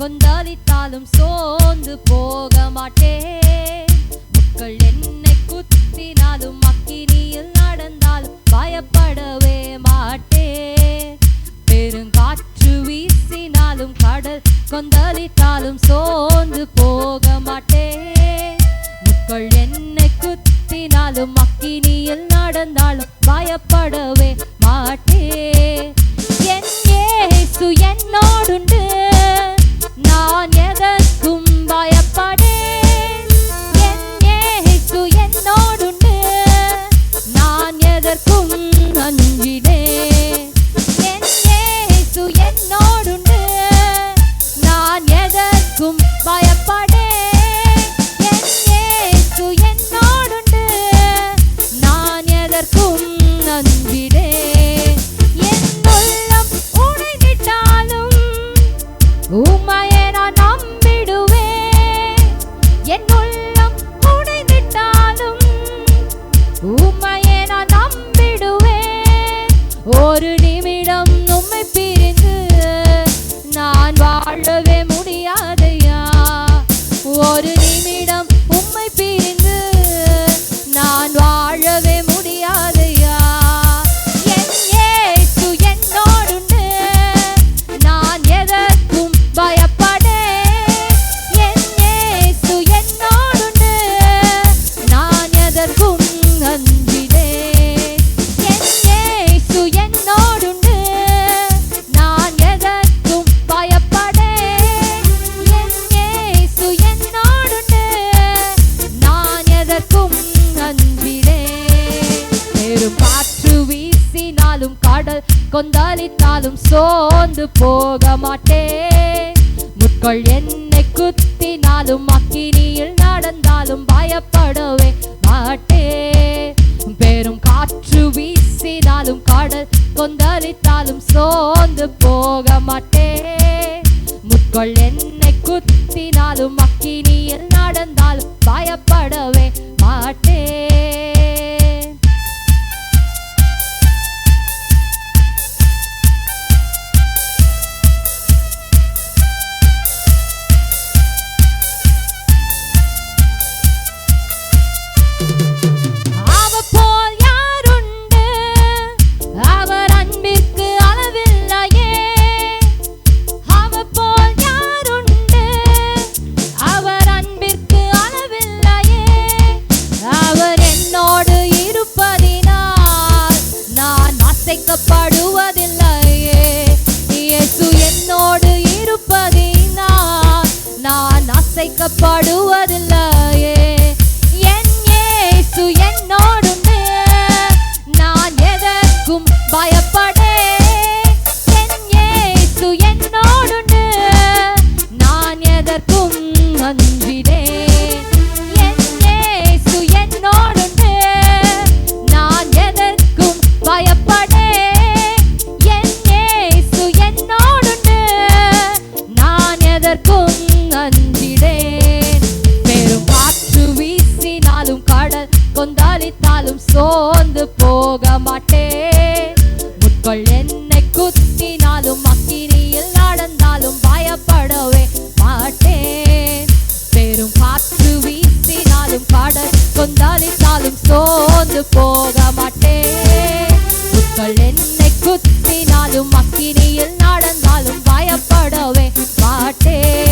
கொந்தளித்தாலும் சோர்ந்து போக மாட்டேன் மக்கள் என்னை குத்தினாலும் அக்கினியில் நடந்தாலும் பயப்படவே மாட்டேன் பெருங்காற்று வீசினாலும் கடல் கொந்தளித்தாலும் சோர்ந்து போக மாட்டேன் மக்கள் என்னை குத்தினாலும் அக்கினியில் நடந்தாலும் பயப்படவே மாட்டேன் வாழவே முடியாதையா? ஒரு கொந்தளித்தாலும் சோர்ந்து போக மாட்டேன் முட்கள் என்னை குத்தினாலும் அக்கினியில் நடந்தாலும் பயப்படவே மாட்டேன் பெரும் காற்று வீசினாலும் கடல் கொந்தளித்தாலும் சோர்ந்து போக மாட்டேன் முட்கள் என்னை குத்தினாலும் அக்கினி அசைக்கப்படுவதில்லையே. இயேசு என்னோடு இருப்பதினால் நான் அசைக்கப்படுவதில்லையே. போக மாட்டேன் முட்கள் என்னை குத்தினாலும் அக்கினியில் நடந்தாலும் பயப்படவே மாட்டேன் பெரும் காற்று வீசினாலும் கடல் கொந்தளித்தாலும் சோர்ந்து போக மாட்டேன் முட்கள் என்னை குத்தினாலும் அக்கினியில் நடந்தாலும் பயப்படவே மாட்டேன்